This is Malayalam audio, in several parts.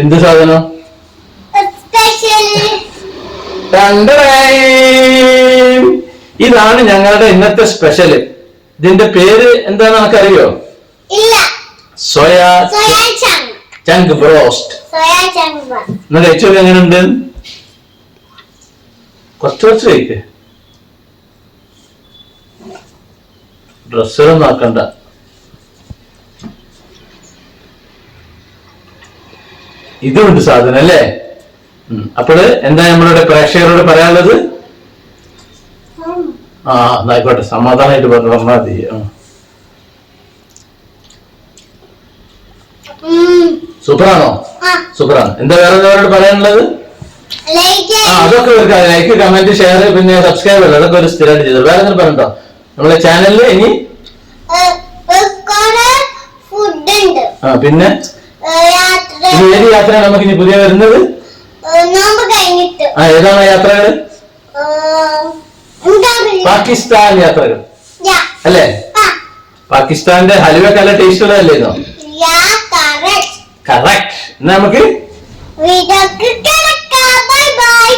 എന്ത് സാധനം. ഇതാണ് ഞങ്ങളുടെ ഇന്നത്തെ സ്പെഷ്യൽ ഇതിന്റെ പേര് എന്താണെന്ന് നമുക്കറിയോ? Soya soya chunk chunk broast ഒന്ന് കഴിച്ചു? എങ്ങനെയുണ്ട്? കുറച്ച് കുറച്ച് കഴിക്ക്. ഡ്രസ്സുകളൊന്നും ആക്കണ്ട. ഇതുണ്ട് സാധനം അല്ലേ? അപ്പോൾ അപ്പോൾ എന്താ നമ്മളുടെ പ്രേക്ഷകരോട് പറയാനുള്ളത്? ആ എന്നായിക്കോട്ടെ സമാധാനമായിട്ട് പറഞ്ഞു പറഞ്ഞാൽ മതി. സൂപ്പറാണോ? സൂപ്പറാണ്. എന്താ വേറെ അവരോട് പറയാനുള്ളത്? ആ അതൊക്കെ ഒരു ലൈക്ക് കമന്റ് ഷെയർ പിന്നെ സബ്സ്ക്രൈബ് അല്ല? അതൊക്കെ ഒരു സ്ഥിരമായിട്ട് ചെയ്തു. വേറെ എന്തെങ്കിലും പറഞ്ഞോ നമ്മളെ ചാനലിൽ ഇനി? ആ പിന്നെ? ഇനി ഏത് യാത്രയാണ് നമുക്ക് ഇനി പുതിയ വരുന്നത്? ഏ, നോമ്പ് കഴിഞ്ഞിട്ട്. ആ ഏതാണ് ആ യാത്രകൾ പാകിസ്ഥാൻ യാത്രകൾ. അല്ലേ? പാകിസ്ഥാന്റെ ഹലുവ നല്ല ടേസ്റ്റ് ഉള്ളതല്ലേന്നോ കറക്റ്റ് എന്നാ നമുക്ക് ബൈ ബൈ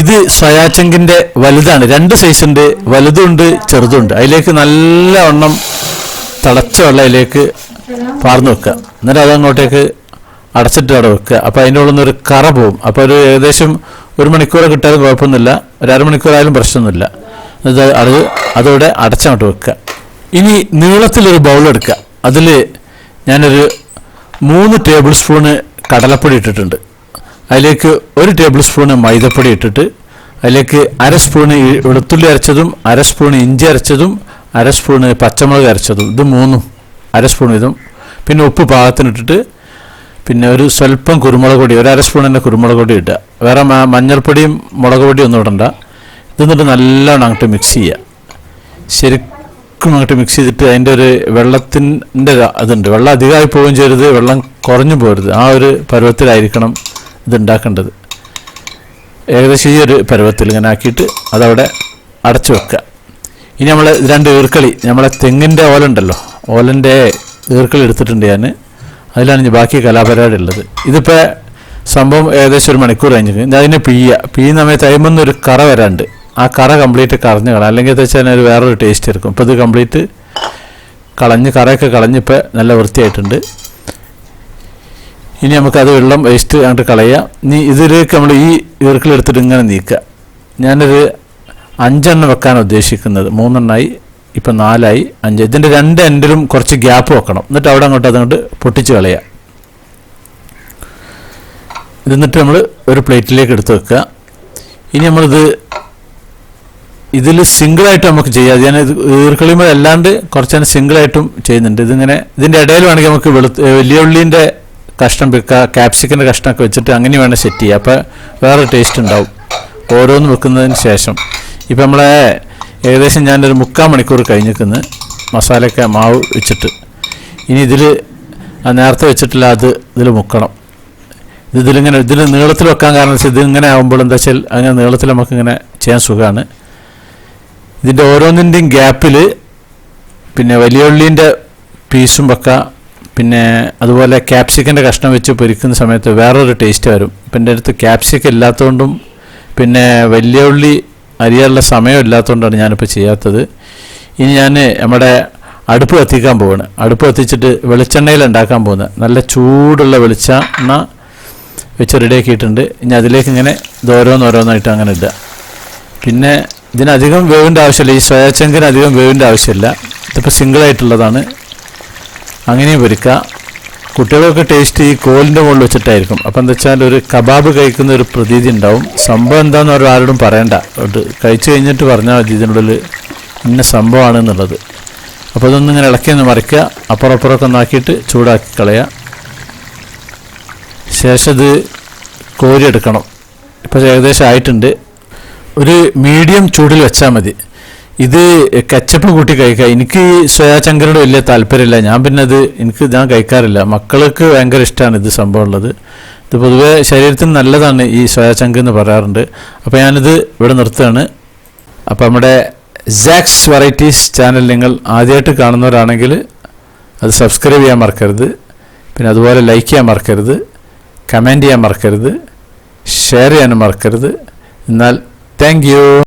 ഇത് സയാറ്റങ്കിന്റെ വലുതാണ്. രണ്ട് സൈസുണ്ട് വലുതുണ്ട് ചെറുതുണ്ട്. അതിലേക്ക് നല്ല എണ്ണം തിളച്ച വെള്ളം അതിലേക്ക് പാർന്നു വെക്കുക. എന്നിട്ട് അതങ്ങോട്ടേക്ക് അടച്ചിട്ട് അവിടെ വെക്കുക. അപ്പോൾ അതിന്റെ ഉള്ളിൽ നിന്ന് ഒരു കറ പോവും അപ്പോൾ ഒരു ഏകദേശം ഒരു മണിക്കൂർ കിട്ടാലും കുഴപ്പമൊന്നുമില്ല. ഒരു അരമണിക്കൂറായാലും പ്രശ്നമൊന്നുമില്ല. അത് അത് അതോടെ അടച്ചങ്ങോട്ട് വെക്കുക. ഇനി നീളത്തിലൊരു ബൗൾ എടുക്കുക. അതിൽ ഞാനൊരു മൂന്ന് ടേബിൾ സ്പൂണ് കടലപ്പൊടി ഇട്ടിട്ടുണ്ട്. അതിലേക്ക് ഒരു ടേബിൾ സ്പൂണ് മൈദപ്പൊടി ഇട്ടിട്ട് അതിലേക്ക് അര സ്പൂണ് വെളുത്തുള്ളി അരച്ചതും അര സ്പൂണ് ഇഞ്ചി അരച്ചതും അര സ്പൂണ് പച്ചമുളക് അരച്ചതും. ഇത് മൂന്നും അര സ്പൂൺ ഇതും. പിന്നെ ഉപ്പ് പാകത്തിനിട്ടിട്ട് പിന്നെ ഒരു സ്വല്പം കുരുമുളക് പൊടി ഒരു അര സ്പൂൺ തന്നെ കുരുമുളക് പൊടി ഇട്ടുക വേറെ മഞ്ഞൾപ്പൊടിയും മുളക് പൊടിയും ഒന്നും ഇടണ്ട. ഇത് എന്നിട്ട് നല്ലോണം അങ്ങോട്ട് മിക്സ് ചെയ്യുക. ശരിക്കും അങ്ങോട്ട് മിക്സ് ചെയ്തിട്ട് അതിന്റെ ഒരു വെള്ളത്തിന്റെ ഇതുണ്ട്. വെള്ളം അധികമായി പോവുകയും ചെയ്യരുത് വെള്ളം കുറഞ്ഞു പോരുത് ആ ഒരു പരുവത്തിലായിരിക്കണം ഇത് ഉണ്ടാക്കേണ്ടത് ഏകദേശം ഈ ഒരു പരുവത്തിൽ ഇങ്ങനെ ആക്കിയിട്ട് അതവിടെ അടച്ചു വെക്കുക. ഇനി നമ്മൾ രണ്ട് ഈർക്കളി നമ്മളെ തെങ്ങിന്റെ ഓല ഉണ്ടല്ലോ ഓലന്റെ ഈർക്കളി എടുത്തിട്ടുണ്ട് ഞാൻ അതിലാണ് ഇനി ബാക്കി കലാപരിപാടി ഉള്ളത്. ഇതിപ്പോൾ സംഭവം ഏകദേശം ഒരു മണിക്കൂർ കഴിഞ്ഞിട്ട് ഇനി അതിനെ പിയ്യുക പിയ്യുന്ന സമയത്ത് അതിമൊന്നും ഒരു കറ വരാണ്ട്. ആ കറ കംപ്ലീറ്റ് കളഞ്ഞ് കളയാം. അല്ലെങ്കിൽ എന്താ വെച്ചാൽ അതിനൊരു വേറൊരു ടേസ്റ്റ് എടുക്കും. ഇപ്പോൾ ഇത് കംപ്ലീറ്റ് കളഞ്ഞ് കറയൊക്കെ കളഞ്ഞിപ്പോൾ നല്ല വൃത്തിയായിട്ടുണ്ട്. ഇനി നമുക്കത് വെള്ളം വേസ്റ്റ് അങ്ങോട്ട് കളയുക. ഇനി ഇതിലേക്ക് നമ്മൾ ഈ ഈർക്കിലെടുത്തിട്ട് ഇങ്ങനെ നീക്കുക. ഞാനൊരു അഞ്ചെണ്ണം വെക്കാനാണ് ഉദ്ദേശിക്കുന്നത്. മൂന്നെണ്ണമായി ഇപ്പം നാലായി അഞ്ച്. ഇതിന്റെ രണ്ട് എൻഡിലും കുറച്ച് ഗ്യാപ്പ് വെക്കണം. എന്നിട്ട് അവിടെ അങ്ങോട്ട് അതങ്ങോട്ട് പൊട്ടിച്ച് കളയുക. ഇതെന്നിട്ട് നമ്മൾ ഒരു പ്ലേറ്റിലേക്ക് എടുത്ത് വെക്കുക. ഇനി നമ്മളിത് ഇതിൽ സിംഗിളായിട്ട് നമുക്ക് ചെയ്യാം. ഞാൻ ഈർക്കളിമ അല്ലാണ്ട് കുറച്ചാണ് സിംഗിളായിട്ടും ചെയ്യുന്നുണ്ട്. ഇതിങ്ങനെ ഇതിന്റെ ഇടയിൽ വേണമെങ്കിൽ നമുക്ക് വെളുത്ത് വലിയ ഉള്ളീന്റെ കഷ്ണം വെക്കുക ക്യാപ്സിക്കിന്റെ കഷ്ണമൊക്കെ വെച്ചിട്ട് അങ്ങനെ വേണം സെറ്റ് ചെയ്യുക അപ്പോൾ വേറെ ടേസ്റ്റ് ഉണ്ടാവും. ഓരോന്ന് വെക്കുന്നതിന് ശേഷം. ഇപ്പം നമ്മളെ ഏകദേശം ഞാനൊരു മുക്കാൽ മണിക്കൂർ കഴിഞ്ഞിരിക്കുന്നു. മസാലയൊക്കെ മാവ് വെച്ചിട്ട്. ഇനി ഇതിൽ നേരത്തെ വെച്ചിട്ടില്ല അത് ഇതിൽ മുക്കണം. ഇത് ഇതിലിങ്ങനെ ഇതിൽ നീളത്തിൽ വെക്കാൻ കാരണം വെച്ചാൽ ഇതിങ്ങനെ ആകുമ്പോൾ എന്താ വെച്ചാൽ അങ്ങനെ നീളത്തിൽ നമുക്കിങ്ങനെ ചെയ്യാൻ സുഖമാണ് ഇതിന്റെ ഓരോന്നിന്റെയും ഗ്യാപ്പിൽ പിന്നെ വലിയ ഉള്ളീന്റെ പീസും വെക്കാം. പിന്നെ അതുപോലെ ക്യാപ്സിക്കന്റെ കഷ്ണം വെച്ച് പൊരിക്കുന്ന സമയത്ത് വേറൊരു ടേസ്റ്റ് വരും. ഇപ്പം എന്റെ അടുത്ത് ക്യാപ്സിക്കം ഇല്ലാത്തതുകൊണ്ടും പിന്നെ വലിയ ഉള്ളി അരിയാനുള്ള സമയം ഇല്ലാത്തതുകൊണ്ടാണ് ഞാനിപ്പോൾ ചെയ്യാത്തത്. ഇനി ഞാൻ നമ്മുടെ അടുപ്പ് കത്തിക്കാൻ പോവാണ്. അടുപ്പ് കത്തിച്ചിട്ട് വെളിച്ചെണ്ണയിൽ ഉണ്ടാക്കാൻ പോകുന്നത് നല്ല ചൂടുള്ള വെളിച്ചെണ്ണ വെച്ച് റെഡിയാക്കിയിട്ടുണ്ട് ഇനി അതിലേക്ക് ഇങ്ങനെ ഇത് ഓരോന്നോരോന്നായിട്ട് അങ്ങനെ ഇടുക. പിന്നെ ഇതിനധികം വേവിന്റെ ആവശ്യമില്ല. ഈ സോയാച്ചങ്കിന് അധികം വേവിന്റെ ആവശ്യമില്ല. ഇതിപ്പോൾ സിംഗിളായിട്ടുള്ളതാണ് അങ്ങനെയും പൊരിക്കുക കുട്ടികളൊക്കെ ടേസ്റ്റ് ഈ കോലിന്റെ മുകളിൽ വെച്ചിട്ടായിരിക്കും. അപ്പം എന്താ വെച്ചാൽ ഒരു കബാബ് കഴിക്കുന്ന ഒരു പ്രതീതി ഉണ്ടാവും. സംഭവം എന്താണെന്ന് ആരോടും പറയണ്ട. കഴിച്ചു കഴിഞ്ഞിട്ട് പറഞ്ഞാൽ മതി ഇതിനുള്ളിൽ ഇന്ന സംഭവമാണെന്നുള്ളത് അപ്പോൾ ഇതൊന്നും ഇങ്ങനെ ഇളക്കി ഒന്ന് മറിക്കുക അപ്പുറം അപ്പുറമൊക്കെ ഒന്നാക്കിയിട്ട് ചൂടാക്കി കളയുക ശേഷം ഇത് കോരിയെടുക്കണം ഇപ്പോൾ ഏകദേശം ആയിട്ടുണ്ട്. ഒരു മീഡിയം ചൂടിൽ വെച്ചാൽ മതി. ഇത് കച്ചപ്പ് കൂട്ടി കഴിക്കാം എനിക്ക് സ്വയാചങ്കരുടെ വലിയ താല്പര്യമില്ല. ഞാൻ പിന്നെ അത് എനിക്ക് ഞാൻ കഴിക്കാറില്ല. മക്കൾക്ക് ഭയങ്കര ഇഷ്ടമാണ് ഇത് സംഭവം ഉള്ളത്. ഇത് പൊതുവേ ശരീരത്തിന് നല്ലതാണ് ഈ സ്വയാചങ്ക എന്ന് പറയാറുണ്ട്. അപ്പോൾ ഞാനിത് ഇവിടെ നിർത്തുകയാണ്. അപ്പോൾ നമ്മുടെ ജാക്സ് വെറൈറ്റീസ് ചാനൽ നിങ്ങൾ ആദ്യമായിട്ട് കാണുന്നവരാണെങ്കിൽ അത് സബ്സ്ക്രൈബ് ചെയ്യാൻ മറക്കരുത്. പിന്നെ അതുപോലെ ലൈക്ക് ചെയ്യാൻ മറക്കരുത്. കമന്റ് ചെയ്യാൻ മറക്കരുത്. ഷെയർ ചെയ്യാനും മറക്കരുത്. എന്നാൽ താങ്ക്